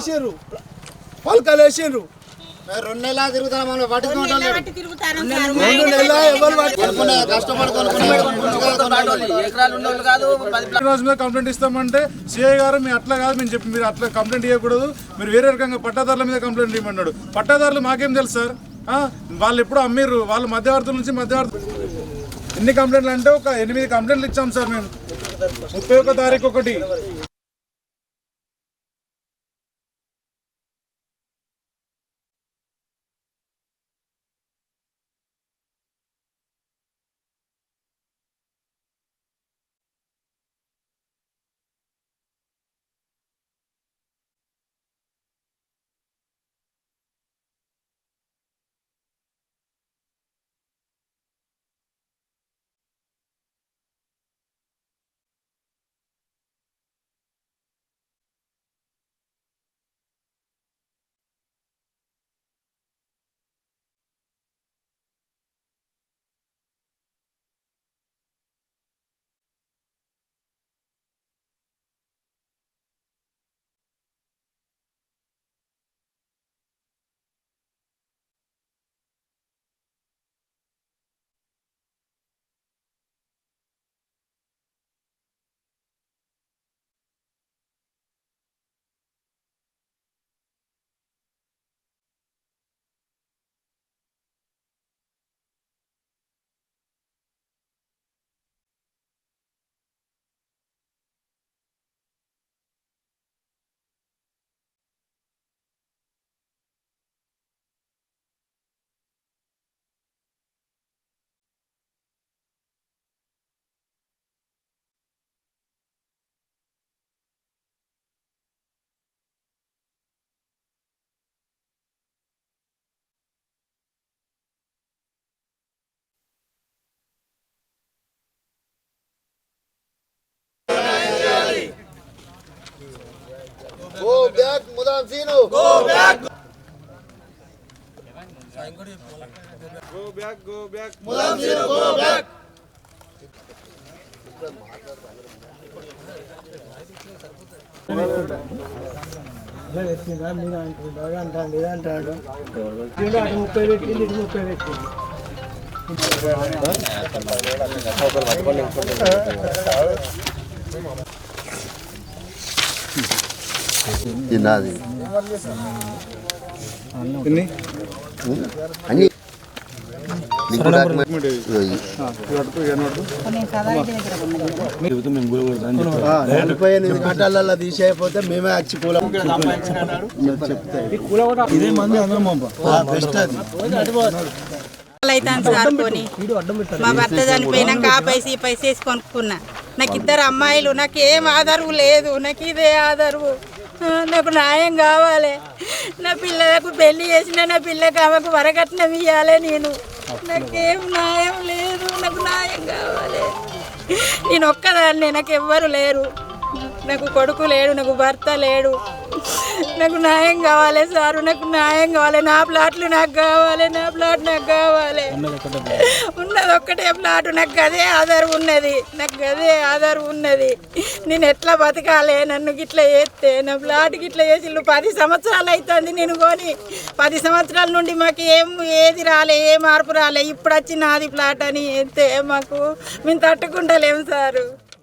వేసిర్రు పలకలు వేసిర్రు రెండు నెలల తిరుగుతాను మనం మీద కంప్లైంట్ ఇస్తామంటే సిఐ గారు మీరు అట్లా కాదు మేము చెప్పి మీరు అట్లా కంప్లైంట్ ఇవ్వకూడదు మీరు వేరే రకంగా పట్టాదారుల మీద కంప్లైంట్ ఇవ్వమన్నాడు. పట్టాదారులు మాకేం తెలుసు సార్? ఆ, వాళ్ళు ఎప్పుడు అమ్మిర్రు. వాళ్ళు మధ్యవర్తుల నుంచి మధ్యవర్తులు ఎన్ని కంప్లైంట్లు అంటే ఒక ఎనిమిది కంప్లైంట్లు ఇచ్చాం సార్ మేము. ముప్పై ఒక్క తారీఖు ఒకటి. గో బ్యాక్ ముదాం సీను తిన్నది ఎన్ని అన్ని లింక్ డాక్యుమెంట్ ఎనిమిది గంటలలో తీసేయకపోతే మేమే వచ్చి కూలం ఇదే మంది అందరం బెస్ట్ అది. అవుతాను సార్ కొని మా భర్త చనిపోయినాక ఆ పైస ఈ పైస వేసి కొనుక్కున్నా నాకు ఇద్దరు అమ్మాయిలు నాకు ఏం ఆధారు లేదు. నాకు ఇదే ఆధారు. నాకు న్యాయం కావాలి. నా పిల్లలకు పెళ్ళి చేసిన నా పిల్లకి ఆమెకు వరకట్నం ఇవ్వాలి నేను. నాకేం న్యాయం లేదు నాకు న్యాయం కావాలి. నేను ఒక్కదాన్ని నాకు ఎవ్వరు లేరు. నాకు కొడుకు లేడు నాకు భర్త లేడు. నాకు న్యాయం కావాలి సారు నాకు న్యాయం కావాలి. నా ప్లాట్లు నాకు కావాలి నా ప్లాట్ నాకు కావాలి. ఉన్నది ఒక్కటే ప్లాట్. నాకు గదే ఆధార్ ఉన్నది. నాకు గదే ఆధార్ ఉన్నది. నేను ఎట్లా బతకాలి? నన్ను గిట్లా చేస్తే నా ప్లాట్ గిట్లా చేసి పది సంవత్సరాలు అవుతుంది నేను కొని. పది సంవత్సరాల నుండి మాకు ఏం ఏది రాలే ఏ మార్పు రాలే. ఇప్పుడు వచ్చి నాది ప్లాట్ అని అయితే మాకు మేము తట్టుకుంటలేము సారు.